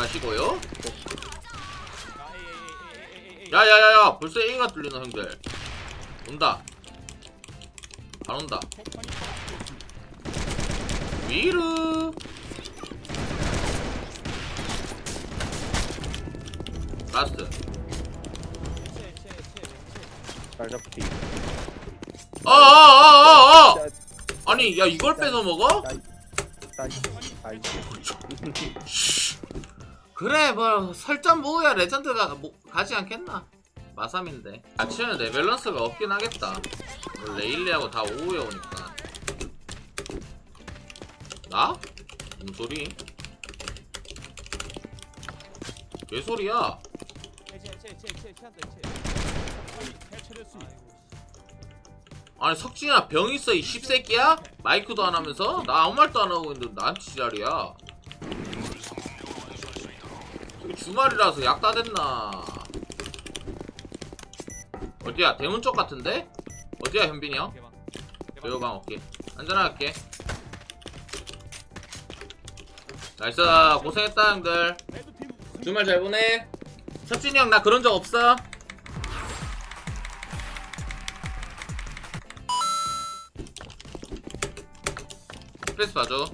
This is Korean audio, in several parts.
마시고요. 야야야야 벌써 A가 뚫리나 형들. 온다. 안 온다. 위르. 라스트. 빨갛기 어어어어어. 아니 야 이걸 뺏어 먹어? 나이스 그래 뭐 설정 모으야 레전드가 뭐, 가지 않겠나 마삼인데 아침에 내 밸런스가 없긴 하겠다 뭐 레일리하고 다 오후에 오니까 나? 무슨 소리? 개소리야 아니 석진아 병 있어 이 씹새끼야? 마이크도 안 하면서? 나 아무 말도 안 하고 있는데 나한테 지랄이야 저기 주말이라서 약 다 됐나? 어디야? 대문 쪽 같은데? 어디야 현빈이 형? 배우방 오케이. 안전하게 나이스. 고생했다 형들. 주말 잘 보내. 석진이 형 나 그런 적 없어. 스트레스 봐줘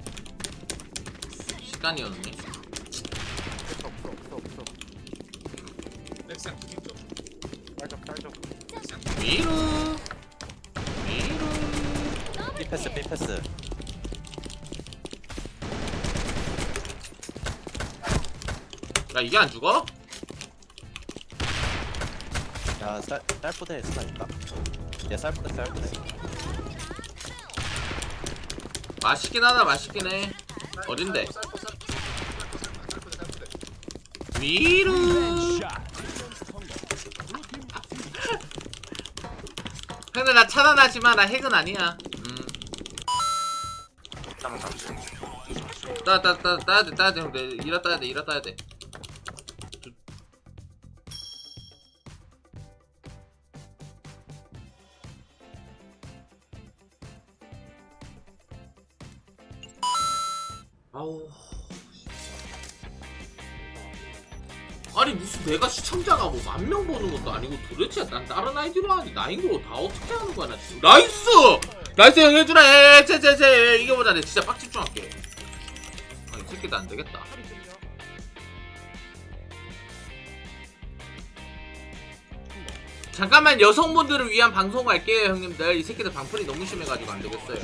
시간이 없네 빨갛 빨갛 위로 위로 삐패스 삐패스. 야 이게 안 죽어? 야 쌀, 쌀포대 스나니까 얘 쌀포대 쌀포대. 맛있긴 하다 맛있긴 해. 어딘데? 위로 근데 나 차단하지마 나 핵은 아니야 음 따, 따, 따, 따야 돼, 따야 돼, 형들. 일어 따야 돼, 일어 따야 돼. 아우. 아니 무슨 내가 시청자가 뭐 만 명 보는 것도 아니고 도대체 난 다른 아이디로 하는데 나인으로 다 어떻게 하는 거야 나 지금. 나이스! 나이스 형 해주라 에제제제. 이게 보자 내 진짜 빡 집중할게. 아이 새끼도 안 되겠다. 잠깐만 여성분들을 위한 방송 할게요 형님들. 이 새끼들 방풀이 너무 심해가지고 안 되겠어요.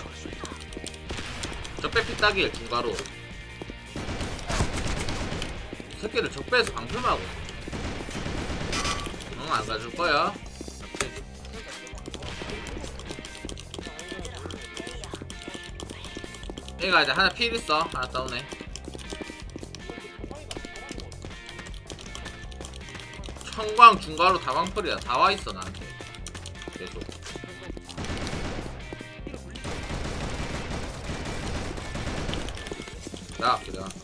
적배 피따길 중가로. 이 새끼들 적배에서 방풀만 하고. 응안 가줄 거야. 얘가 이제 하나 필 있어. 하나 다운해. 청광 중가로 다방풀이야. 다 와있어 나한테. 계속. 야 그래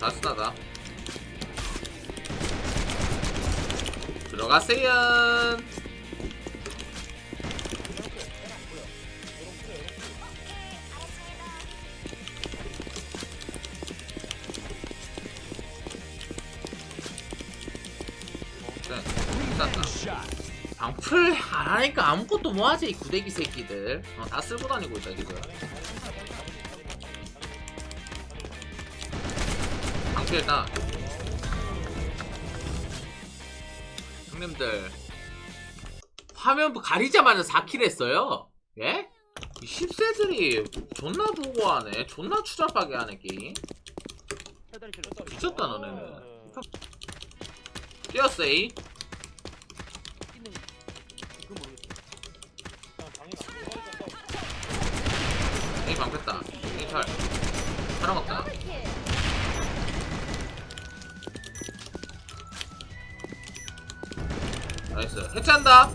다스나다. 들어가세요. 네, 괜찮다. 방풀 안 하니까 아무것도 뭐하지 이 구데기 새끼들. 어, 다 쓸고 다니고 있다 지금 일단 형님들. 화면 가리자마자 4킬 했어요? 예? 이 10세들이 존나 보고 하네. 존나 추잡하게 하네 게임. 미쳤다 너네는. 뛰었어 A A 방패다. A 털 팔아먹다 해체한다.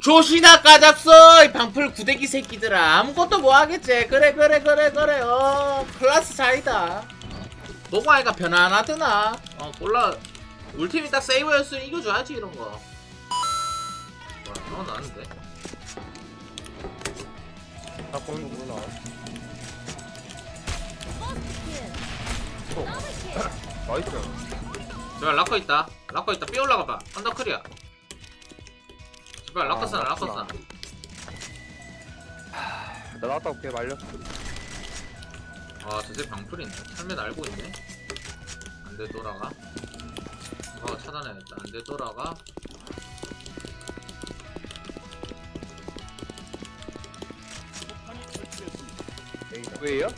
조시나 까잡어 이 방풀 구데기 새끼들아. 아무것도 못하겠지? 그래 그래 그래 그래 어 클라스 차이다. 노가이가 편안하드나? 어 몰라. 우리 팀이 딱 세이버였으면 이겨줘야지 이런 거. 뭐야 어 나는데? 나 보는 거 몰라. 나이스. 제발 락커 있다. 락커 있다. 삐 올라가봐. 언더클이야. 제발 락커 아, 쓰나 락커. 쓰나. 나 나갔다 올게 말려. 아 저새 방풀이네. 참면 알고 있네. 안돼 돌아가. 어 차단해야겠다. 안돼 돌아가. 왜요?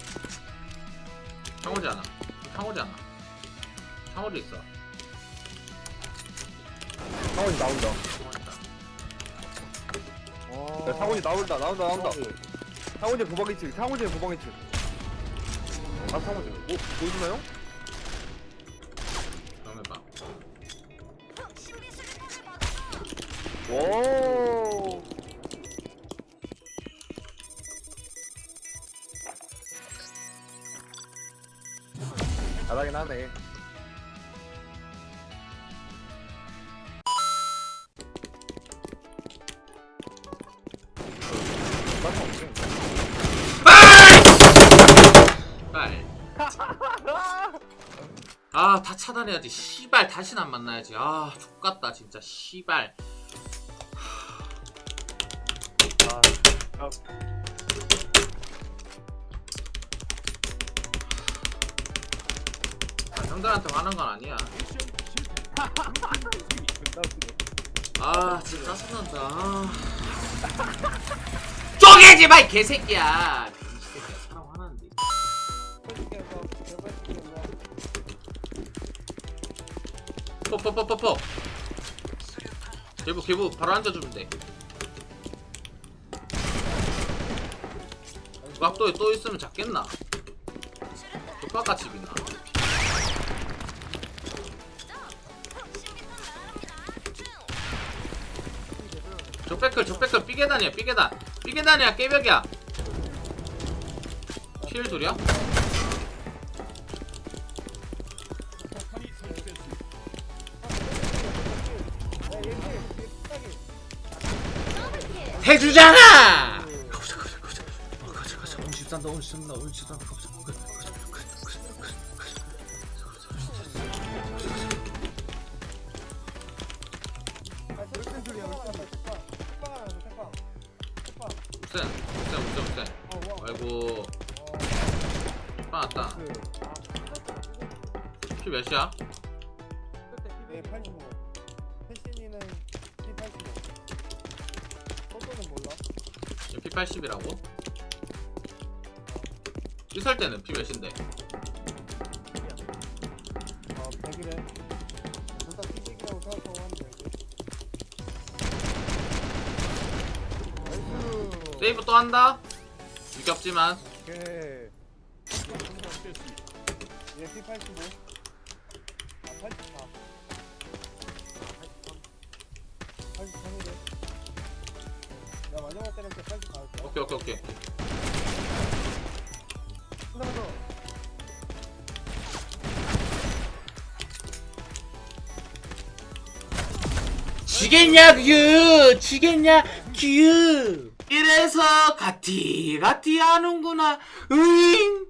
창호지 않아. 창호지 않아 창호지 있어 상원이 나온다. 야, 상원이 나온다. 나온다. 나온다. 상원이 보방이치. 상원이 보방이치. 아 상원이. 오 해봐 오. 잘하긴 하네. 아, 다 차단해야지. 씨발, 다시는 안 만나야지. 아, 족같다, 진짜. 씨발. 아, 아, 형들한테 화난 건 아니야. 아, 진짜 짜증난다. 아. 쪼개지 마, 이 개새끼야. 퍼퍼퍼퍼퍼. 개부, 개부, 바로 앉아주면 돼. 각도에 또 있으면 잡겠나? 족박같이 빛나. 족백클 족백클 삐개단이야 삐개단 삐개단이야 깨벽이야 필 둘이야? 해주잖아! 가보자 가보자 가보자 어, 가자 가자 오늘 집산다 오늘 집산다 오늘 집산다 가보자 가보자 가보자 가보자 우센 우센 우센 우센 아이고 빠았다 피 몇이야? 네, 85. 80이라고? 삐설 때는 피 몇인데? 아, 100이래. 둘다 P100이라고 생각하고 하면 되고. 나이스. 세이브 또 한다? 유격지만 오케이. 얘 P85. 아, 84. 83이래. 야, 마지막 때는 84였어. 오케이 오케이 오케이. 한번더 지겠냐 규 지겠냐 규 이래서 가티 가티 하는구나. 으잉